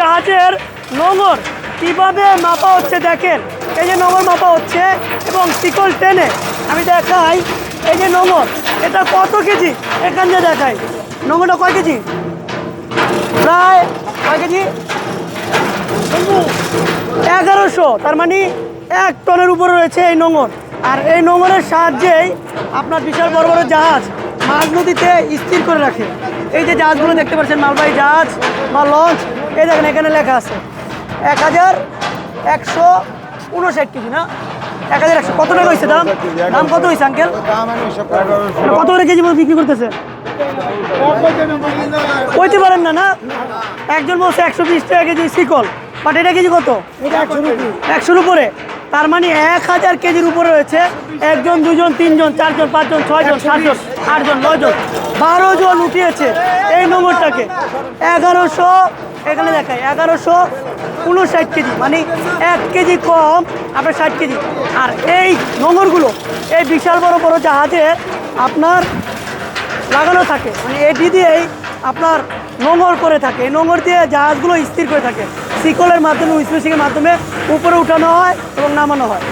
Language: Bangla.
জাহাজের নোঙর কীভাবে মাপা হচ্ছে দেখেন। এই যে নোঙর মাপা হচ্ছে এবং শিকল টেনে আমি দেখাই। এই যে নোঙর, এটা কত কেজি? এখান দিয়ে দেখাই। নোঙরটা কয় কেজি? প্রায় কয় কেজি? এগারোশো, তার মানে এক টনের উপরে রয়েছে এই নোঙর। আর এই নোঙরের সাহায্যেই আপনার বিশাল বড় বড় জাহাজ মাঝ নদীতে স্থির করে রাখে। এই যে জাহাজগুলো দেখতে পাচ্ছেন, মালবাহী জাহাজ বা লঞ্চ এই দেখেন, এখানে লেখা আছে এক হাজার একশো উনষাট কেজি, না? এক হাজার একশো কত টাকা হয়েছে দাম? দাম কত হয়েছে আঙ্কেল? কত করে কেজি বিক্রি করতেছে? কইতে পারেন না না? একজন বলছে একশো বিশ টাকা কেজি শিকল, বাট এটা কেজি কত? একশোর উপরে। তার মানে এক হাজার কেজির উপরে রয়েছে। একজন, দুজন, তিনজন, চারজন, পাঁচজন, ছয়জন, সাতজন, আটজন, নয়জন। বারো জন উঠিয়েছে এই নোংরটাকে এগারোশো, এখানে দেখায় এগারোশো উনষাট কেজি মানে এক কেজি কম, আপনার ষাট কেজি। আর এই নোংরগুলো এই বিশাল বড় বড় জাহাজে আপনার লাগানো থাকে। মানে এটি দিয়েই আপনার নোঙর করে থাকে। এই নোঙর দিয়ে জাহাজগুলো স্থির করে থাকে। শিকলের মাধ্যমে উইসমেশিংয়ের মাধ্যমে উপরে উঠানো হয় এবং নামানো হয়।